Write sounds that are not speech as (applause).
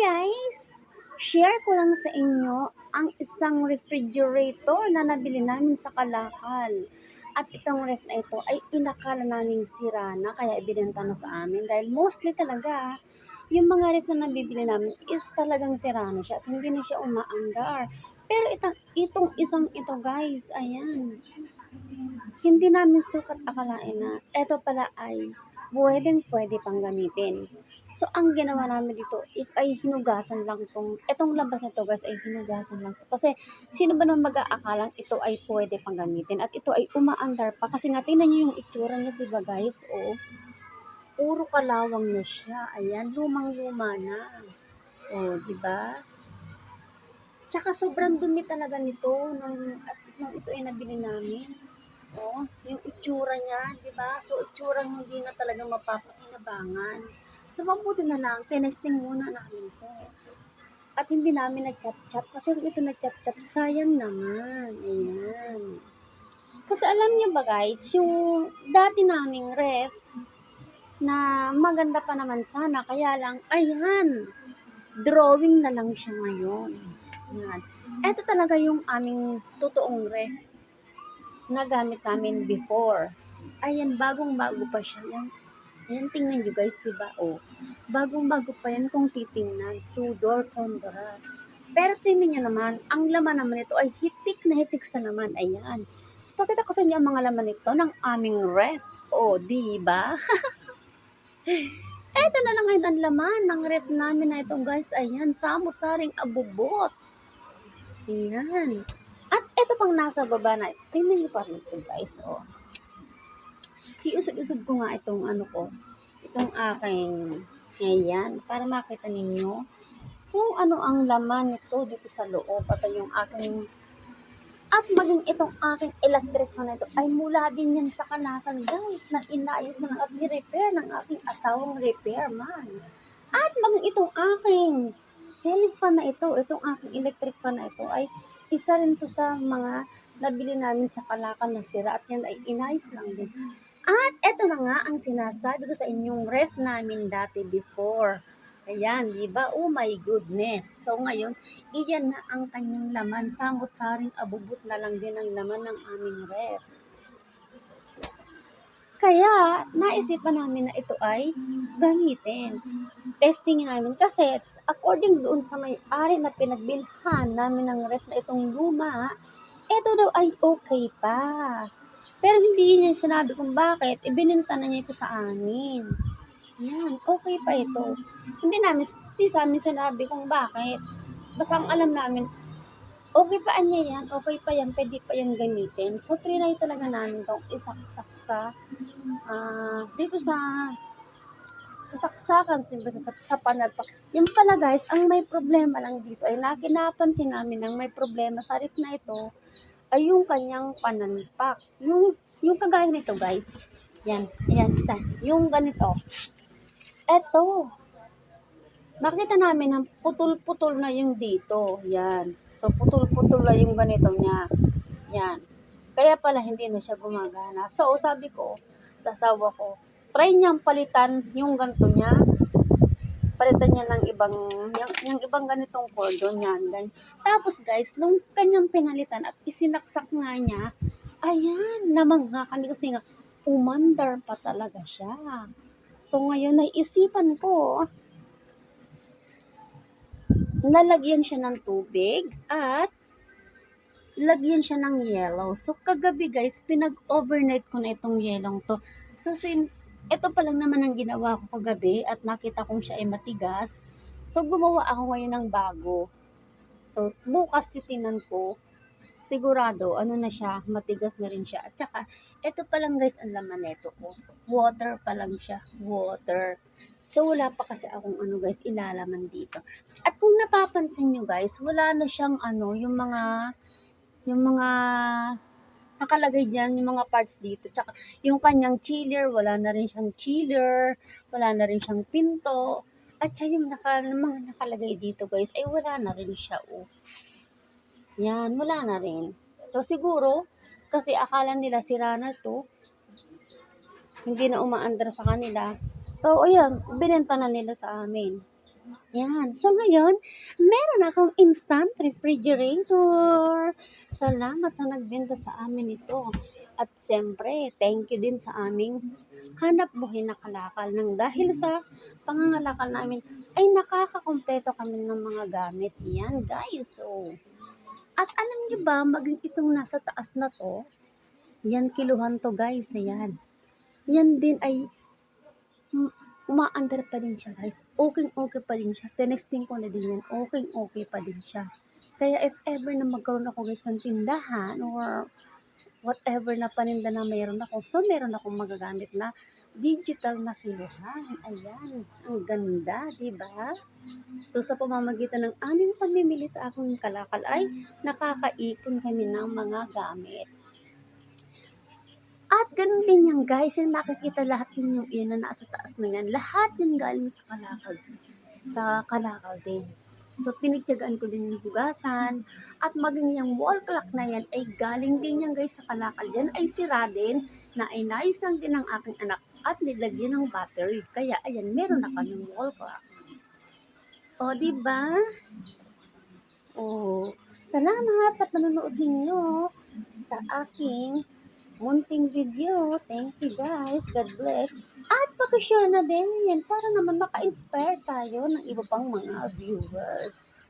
guys! Share ko lang sa inyo ang isang refrigerator na nabili namin sa Kalakal. At itong ref na ito ay inakala namin sira na kaya ibinenta na sa amin dahil mostly talaga yung mga ref na nabibili namin is talagang sira na siya at hindi na siya umaandar. Pero itong, itong isang ito guys, ayan. Hindi namin sukat akalain na ito pala ay pwedeng pwede pang gamitin. So, ang ginawa namin dito it ay hinugasan lang itong, itong labas na to guys ay hinugasan lang to. Kasi, sino ba naman mag-aakalang ito ay pwede pang gamitin at ito ay umaandar pa. Kasi nga, tingnan nyo yung itsura niya, diba guys? O, puro kalawang na siya. Ayan, lumang-luma na. O, diba? Tsaka sobrang dumi talaga nito nung, at nung ito ay nabili namin. Oh, yung itsura niya, di ba? So, itsurang hindi na talaga mapapakinabangan. So, mabuti na lang, tinesting muna namin to. At hindi namin nag-chop-chop. Kasi kung ito nag-chop-chop, sayang naman. Ayan. Kasi alam niyo ba guys, yung dati naming ref, na maganda pa naman sana, kaya lang, ayan, drawing na lang siya ngayon. Ayan. Ito talaga yung aming totoong ref na gamit namin before. Ayan, bagong-bago pa siya. Yan. Ayan, tingnan nyo guys, diba? Oh, bagong-bago pa yan kung titingnan. Two-door Condora. Pero tingnan nyo naman, ang laman naman ito ay hitik na hitik sa naman. Ayan. So, pagkita ko sa inyo ang mga laman nito ng aming ref. Oh, diba? (laughs) Ito na lang ngayon ang laman ng ref namin na itong guys. Ayan, samot-saring abubot. Ayan. At ito pang nasa baba na, tingnan niyo pa rin ito guys, oh. Iusod-usod ko nga itong ano ko, itong aking, ayan, para makita ninyo kung ano ang laman nito dito sa loob at yung aking at maging itong aking electric fan na ito ay mula din yan sa kanakan guys na inayos na at ni-repair ng aking asawang repairman. At maging itong aking ceiling fan na ito, itong aking electric fan na ito ay isa rin to sa mga nabili namin sa Kalakan na sira at yan ay inayos lang din. At eto na nga ang sinasabi ko sa inyong ref namin dati before. Ayan, di ba? Oh my goodness. So ngayon, iyan na ang kanyang laman. Samot-saring abubot na lang din ang laman ng aming ref. Kaya, naisipan namin na ito ay gamitin. Testing namin kasi it's according doon sa may-ari na pinagbilhan namin ng ref na itong luma, ito daw ay okay pa. Pero hindi niya sinabi kung bakit, ibininta na niya ito sa amin. Yan, okay pa ito. Hindi namin, hindi sa amin sinabi kung bakit. Basta ang alam namin, okay pa niya yan, okay pa yan, pwede pa yan gamitin. So, trinay talaga namin itong isaksak sa, ah, dito sa, sa saksakan, simba sa, sa panalpak. Yung pala guys, ang may problema lang dito ay nakinapansin namin ang may problema sa rip na ito ay yung kanyang panalpak. Yung, yung kagaya nito guys. Yan, yan, yung ganito. Eto. Nakita namin ang putol-putol na yung dito. Yan. So, putol-putol na yung ganito niya. Yan. Kaya pala hindi na siya gumagana. So, sabi ko, sa asawa ko, try niyang palitan yung ganito niya. Palitan niya ng ibang, yung, yung ibang ganitong cordon yan. Ganyan. Tapos guys, nung kanyang pinalitan at isinaksak nga niya, ayan, namangha kami kasi nga, umandar pa talaga siya. So ngayon, naisipan ko, nalagyan siya ng tubig at lagyan siya ng yellow. So kagabi guys, pinag-overnight ko na itong yellow to. So since ito pa lang naman ang ginawa ko kagabi at nakita kong siya ay matigas, so gumawa ako ngayon ng bago. So bukas titinan ko, sigurado ano na siya, matigas na rin siya. At saka, ito pa lang guys ang laman nito. Water pa lang siya, water. So, wala pa kasi akong ano guys, ilalaman dito. At kung napapansin nyo guys, wala na siyang ano, yung mga, yung mga, nakalagay dyan, yung mga parts dito. Tsaka, yung kanyang chiller, wala na rin siyang chiller, wala na rin siyang pinto. At siya yung naka, mga nakalagay dito guys, ay wala na rin siya, oh. Yan, wala na rin. So, siguro, kasi akala nila sira na to, hindi na umaandar sa kanila. So, ayan, binenta na nila sa amin. Yan. So ngayon, meron akong instant refrigerator. Salamat sa nagbenta sa amin ito. At siyempre, thank you din sa aming hanap buhay na kalakal. Nang dahil sa pangangalakal namin, ay nakakakompleto kami ng mga gamit. Yan guys. So, at alam niyo ba, maging itong nasa taas na to, yan kiluhan to guys. Ayan. Yan din ay umaandar pa din siya guys. Okay okay pa din siya. Tinesting ko na din yan. Okay okay pa din siya. Kaya if ever na magkaroon ako guys ng tindahan or whatever na paninda na meron ako. So meron akong magagamit na digital na kiluhan. Ayan. Ang ganda, di ba? So sa pamamagitan ng aming pamimili sa akong kalakal ay nakakaipon kami ng mga gamit. At ganun din yan guys, yung nakikita lahat din yung iyan na nasa taas na yan. Lahat yan galing sa kalakal. Sa kalakal din. So pinagtyagaan ko din yung hugasan. At maging yung wall clock na yan ay galing din yan guys sa kalakal. Yan ay sira din na inayos lang din ng aking anak at nilagyan ng battery. Kaya ayan, meron na kaming wall clock. O, di ba? O, salamat sa panonood ninyo sa aking munting video. Thank you guys. God bless. At pag-share na din yan para naman maka-inspire tayo ng iba pang mga viewers.